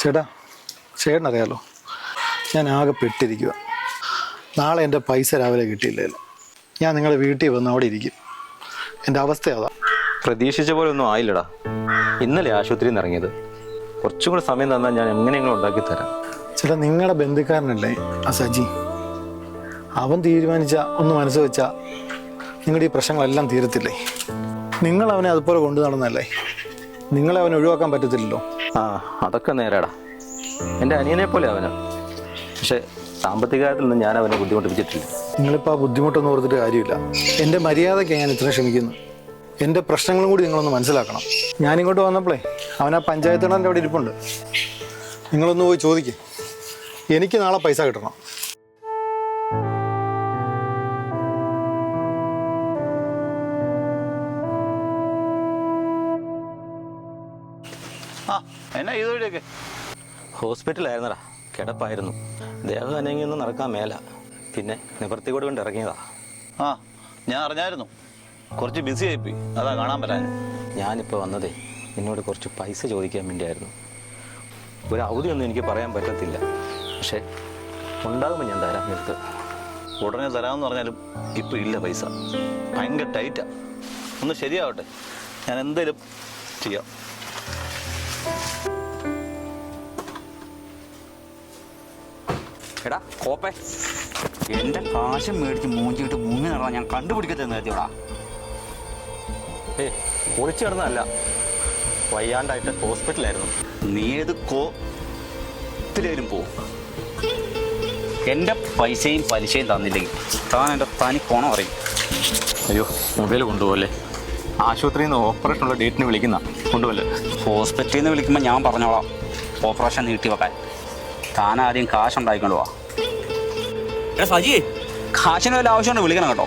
ചേട്ടാ ചേട്ടനറിയാലോ? ഞാൻ ആകെ പെട്ടിരിക്കുക നാളെ എന്റെ പൈസ രാവിലെ കിട്ടിയില്ലല്ലോ ഞാൻ നിങ്ങളുടെ വീട്ടിൽ വന്ന് അവിടെ ഇരിക്കും. എന്റെ അവസ്ഥ അതാ. പ്രതീക്ഷിച്ച പോലെ ഒന്നും ആയില്ലടാ. ഇന്നലെ ആശുപത്രിയിൽ നിന്ന് ഇറങ്ങിയത്. കുറച്ചും കൂടെ സമയം തന്നാൽ ഞാൻ എങ്ങനെയെങ്കിലും ഉണ്ടാക്കി തരാം. ചേട്ടാ നിങ്ങളുടെ ബന്ധുക്കാരനല്ലേ? ആ സജി. അവൻ തീരുമാനിച്ച ഒന്ന് മനസ്സ് വെച്ചാൽ നിങ്ങളുടെ ഈ പ്രശ്നങ്ങളെല്ലാം തീരത്തില്ലേ? നിങ്ങൾ അവനെ അതുപോലെ കൊണ്ടു നടന്നല്ലേ നിങ്ങളെ അവനെ ഒഴിവാക്കാൻ പറ്റത്തില്ലല്ലോ. ആ അതൊക്കെ നേരാടാ. എന്റെ അനിയനെ പോലെ അവന്. പക്ഷെ സാമ്പത്തിക കാര്യത്തിൽ നിന്ന് ഞാൻ അവനെ ബുദ്ധിമുട്ടിപ്പിച്ചിട്ടില്ല. നിങ്ങളിപ്പോൾ ആ ബുദ്ധിമുട്ടൊന്നും ഓർത്തിട്ട് കാര്യമില്ല. എന്റെ മര്യാദയ്ക്ക് ഞാൻ ഇത്ര ക്ഷമിക്കുന്നു. എന്റെ പ്രശ്നങ്ങളും കൂടി നിങ്ങളൊന്ന് മനസ്സിലാക്കണം. ഞാനിങ്ങോട്ട് വന്നപ്പോഴേ അവൻ ആ പഞ്ചായത്ത് അവിടെ ഇരിപ്പുണ്ട്. നിങ്ങളൊന്ന് പോയി ചോദിക്കേ. എനിക്ക് നാളെ പൈസ കിട്ടണം. ആ എന്നാ ഇത് വഴിയൊക്കെ? ഹോസ്പിറ്റലായിരുന്നടാ. കിടപ്പായിരുന്നു. ദേഹം അനങ്ങിയൊന്നും നടക്കാൻ മേല. പിന്നെ നിവർത്തി കൂടെ കൊണ്ട് ഇറങ്ങിയതാ. ആ ഞാൻ അറിഞ്ഞായിരുന്നു. കുറച്ച് ബിസി ആയിപ്പോയി. അതാ കാണാൻ പറ്റാൻ ഞാനിപ്പോൾ വന്നതേ നിന്നോട് കുറച്ച് പൈസ ചോദിക്കാൻ വേണ്ടിയായിരുന്നു. ഒരു അവധിയൊന്നും എനിക്ക് പറയാൻ പറ്റത്തില്ല. പക്ഷേ ഉണ്ടാകുമ്പോൾ ഞാൻ തരാം നിനക്ക്. ഉടനെ തരാമെന്ന് പറഞ്ഞാലും ഇപ്പോൾ ഇല്ല പൈസ. ഭയങ്കര ടൈറ്റാ ഒന്ന് ശരിയാവട്ടെ. ഞാൻ എന്തേലും ചെയ്യാം. എടാ കോപ്പേ. എന്റെ കാശം മേടിച്ച് മൂഞ്ചിട്ട് മുങ്ങി നടന്ന ഞാൻ കണ്ടുപിടിക്കത്തെ കരുതിയോടാ. ഏ ഒളിച്ചു കിടന്നതല്ല വയ്യാണ്ടായിട്ട് ഹോസ്പിറ്റലായിരുന്നു നീ ഏത് കോ പോവും എന്റെ പൈസയും പലിശയും തന്നില്ലെങ്കിൽ താൻ എന്റെ തനി കോണം അറിയും. അയ്യോ മൊബൈൽ കൊണ്ടുപോകല്ലേ ആശുപത്രിയിൽ നിന്ന് ഓപ്പറേഷനുള്ള ഡേറ്റിന് വിളിക്കുന്ന കൊണ്ടുപോലെ ഹോസ്പിറ്റലിൽ നിന്ന് വിളിക്കുമ്പോൾ ഞാൻ പറഞ്ഞോളാം. ഓപ്പറേഷൻ നീട്ടി വെക്കാൻ. താൻ ആദ്യം കാശ് ഉണ്ടായിക്കൊണ്ട് വാ. എടാ സജി. കാശിന് വല്ല ആവശ്യമുണ്ട് വിളിക്കണം കേട്ടോ.